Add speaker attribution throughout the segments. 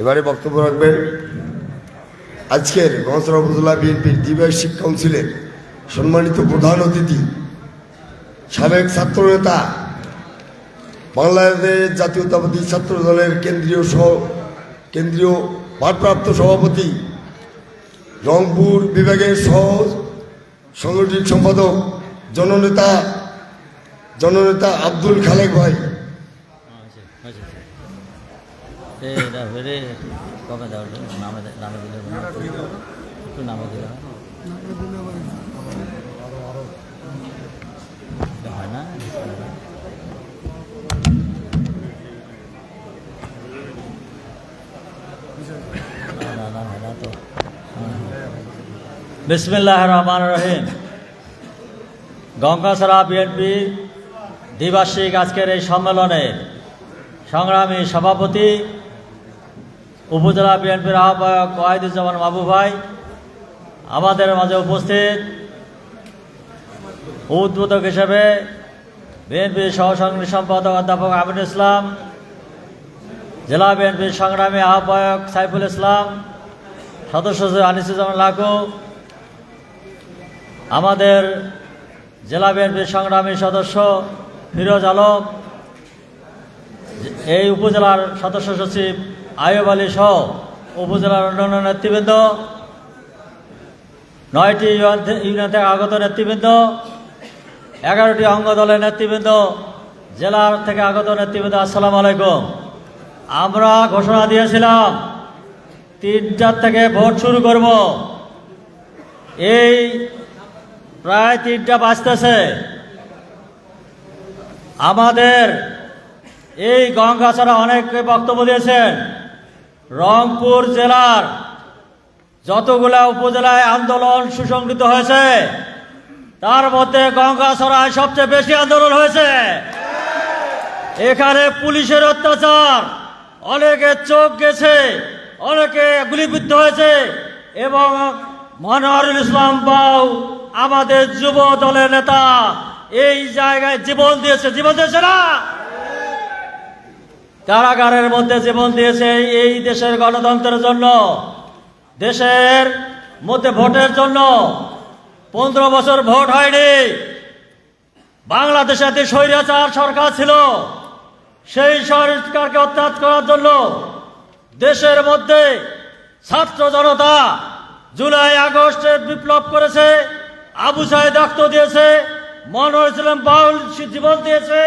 Speaker 1: এবারে বক্তব্য রাখবেন আজকের গঞ্জরা উপজেলা বিএনপির দ্বিবার্ষিক কাউন্সিলের সম্মানিত প্রধান অতিথি, সাবেক ছাত্রনেতা, বাংলাদেশ জাতীয়তাবাদী ছাত্র দলের কেন্দ্রীয় সহ, কেন্দ্রীয় ভারপ্রাপ্ত সভাপতি, রংপুর বিভাগের সহ সাংগঠনিক সম্পাদক, জননেতা জননেতা আব্দুল খালেক ভাই।
Speaker 2: এটা হলে কবে জন্য নামে নামে দিলে একটু নামে দিলে। বিসমিল্লাহ রহমান রহিম। গঙ্গাছড়া বিএনপি দ্বিবার্ষিক আজকের এই সম্মেলনে সংগ্রামী সভাপতি উপজেলা বিএনপির আহ্বায়ক ওয়াহিদুজ্জামান বাবু ভাই আমাদের মাঝে উপস্থিত। উদ্বোধক হিসেবে বিএনপির সহসংগ্রী সম্পাদক অধ্যাপক আমিনুল ইসলাম, জেলা বিএনপির সংগ্রামী আহ্বায়ক সাইফুল ইসলাম, সদস্য আনিসুজ্জামান লাকু, আমাদের জেলা বিএনপির সংগ্রামী সদস্য ফিরোজ আলম, এই উপজেলার সদস্য সচিব আয়ুব আলী সহ উপজেলার অন্যান্য নেতৃবৃন্দ, নয়টি ইউনিয়ন থেকে আগত নেতৃবৃন্দ, এগারোটি অঙ্গ দলের নেতৃবৃন্দ জেলার থেকে আগত নেতৃবৃন্দ, আসসালামু আলাইকুম। আমরা ঘোষণা দিয়েছিলাম, তিনটার থেকে ভোট শুরু করব। এই প্রায় তিনটা বাজতেছে। আমাদের এই গঙ্গাছড়া অনেকে বক্তব্য দিয়েছেন। রংপুর জেলার যতগুলা উপজেলায় আন্দোলন সুসংগঠিত হয়েছে, তার মধ্যে গঙ্গাছড়ায় সবচেয়ে বেশি আন্দোলন হয়েছে। এখানে পুলিশের অত্যাচার, অনেকে চোখ গেছে, অনেকে গুলিবিদ্ধ হয়েছে এবং মনোয়ারুল ইসলাম বাউ আমাদের যুব দলের নেতা এই জায়গায় জীবন দিয়েছে। জীবন দিয়েছে না? কারাগারের মধ্যে জীবন দিয়েছে এই দেশের গণতন্ত্রের জন্য, দেশের মধ্যে ভোটের জন্য। পনেরো বছর ভোট হয়নি। বাংলাদেশে যে স্বৈরাচার সরকার ছিল, সেই সরকারকে অত্যাচার করার জন্য দেশের মধ্যে ছাত্র জনতা জুলাই আগস্টে বিপ্লব করেছে, আবু সাহেদ রক্ত দিয়েছে মনোয়ার ইসলাম বাউল জীবন দিয়েছে,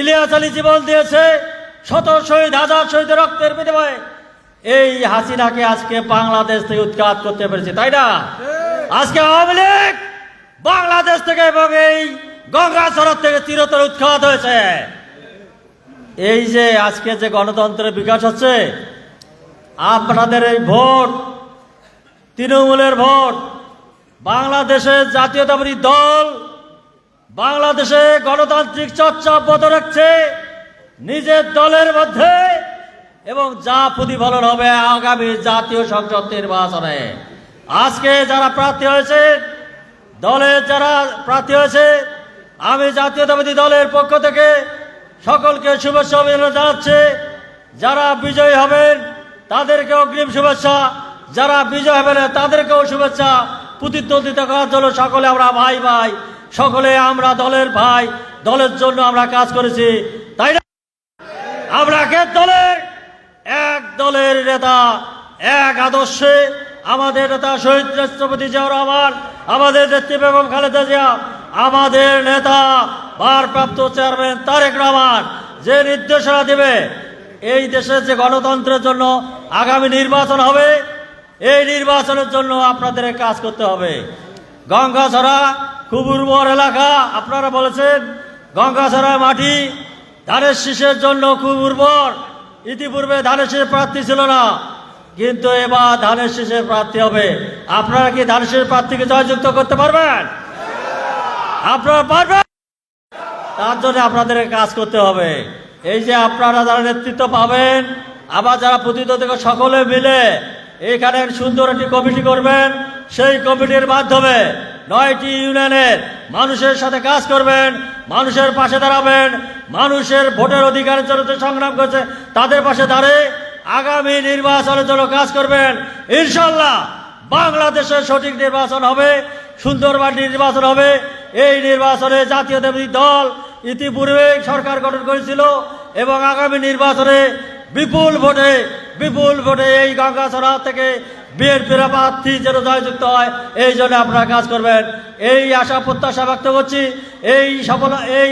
Speaker 2: ইলিয়াস আলী জীবন দিয়েছে শত শহীদ হাজার শহীদের রক্তের বিনিময়ে এই হাসিনাকে আজকে বাংলাদেশ থেকে উৎখাত করতে পেরেছে তাই না? আজকে আওয়ামী লীগ বাংলাদেশ থেকে এবং এই গঙ্গাচড়ক থেকে চিরতর উৎখাত হয়েছে। এই যে আজকে যে গণতন্ত্রের বিকাশ হচ্ছে আপনাদের এই ভোট তৃণমূলের ভোট বাংলাদেশের জাতীয়তাবাদী দল বাংলাদেশে গণতান্ত্রিক চর্চা অব্যাহত রাখছে নিজের দলের মধ্যে এবং যা প্রতিফলন হবে আগামী জাতীয় সংসদ নির্বাচনে। আজকে যারা প্রার্থী হয়েছে দলের যারা প্রার্থী হয়েছে, আমি জাতীয়তাবাদী দলের পক্ষ থেকে সকলকে শুভেচ্ছা অভিনন্দন জানাচ্ছি। যারা বিজয়ী হবেন তাদেরকে অগ্রিম শুভেচ্ছা। যারা বিজয় হবেন, তাদেরকেও শুভেচ্ছা। প্রতিদ্বন্দ্বিতা করার জন্য সকলে আমরা ভাই ভাই সকলে আমরা দলের ভাই, দলের জন্য আমরা কাজ করেছি। আমরা কে দলের এক দলের নেতা, এক আদর্শে আমাদের নেতা শহীদ রাষ্ট্রপতি জিয়াউর রহমান, আমাদের নেত্রী বেগম খালেদা জিয়া, আমাদের নেতা ভারপ্রাপ্ত চেয়ারম্যান তারেক রহমান, যে নির্দেশনা দেবে, এই দেশের যে গণতন্ত্রের জন্য আগামী নির্বাচন হবে, এই নির্বাচনের জন্য আপনাদের কাজ করতে হবে। গঙ্গাছড়া খুব উর্বর এলাকা, আপনারা বলেছেন গঙ্গাছড়া মাটি ধানের শীষের জন্য খুব উর্বর। ইতিপূর্বে ধানের শীষের প্রার্থী ছিল না, কিন্তু এবার ধানের শীষের প্রার্থী হবে। আপনারা কি ধানের শীষের প্রার্থীকে জয়যুক্ত করতে পারবেন? আপনারা পারবেন? তার জন্য আপনাদের কাজ করতে হবে। এই যে আপনারা যারা নেতৃত্ব পাবেন, আবার যারা প্রতিদ্বন্দ্বী সকলে মিলে এখানে সুন্দর একটি কমিটি করবেন। সেই কমিটির মাধ্যমে নয়টি ইউনিয়নের মানুষের সাথে কাজ করবেন, মানুষের পাশে দাঁড়াবেন, মানুষের ভোটের অধিকারের জন্য সংগ্রাম করছে, তাদের পাশে দাঁড়িয়ে আগামী নির্বাচনের জন্য কাজ করবেন। ইনশাল্লাহ বাংলাদেশের সঠিক নির্বাচন হবে, সুন্দরবন নির্বাচন হবে। এই নির্বাচনে জাতীয়তাবাদী দল ইতিপূর্বে সরকার গঠন করেছিল এবং আগামী নির্বাচনে বিপুল ভোটে বিপুল ভোটে এই গঙ্গাছড়া থেকে বিএনপির প্রার্থী যেন জয়যুক্ত হয়, এই জন্য আপনারা কাজ করবেন। এই আশা প্রত্যাশা ব্যক্ত করছি, এই সফল, এই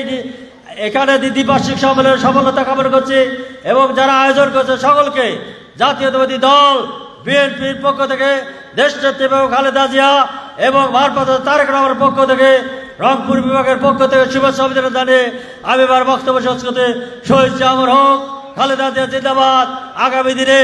Speaker 2: এখানে দ্বিপাক্ষিক সম্মেলনের সফলতা কামনা করছি এবং যারা আয়োজন করছে সকলকে, জাতীয়তাবাদী দল, বিএনপির পক্ষ থেকে, দেশনেত্রী এবং খালেদা জিয়া এবং ভারপ্রাপ্ত তারেক রহমানের পক্ষ থেকে, রংপুর বিভাগের পক্ষ থেকে শুভেচ্ছা অভিযান জানিয়ে আমি এবার বক্তব্য করতে শহীদ জামর হোক, খালেদা জিয়া জিন্দাবাদ। আগামী দিনে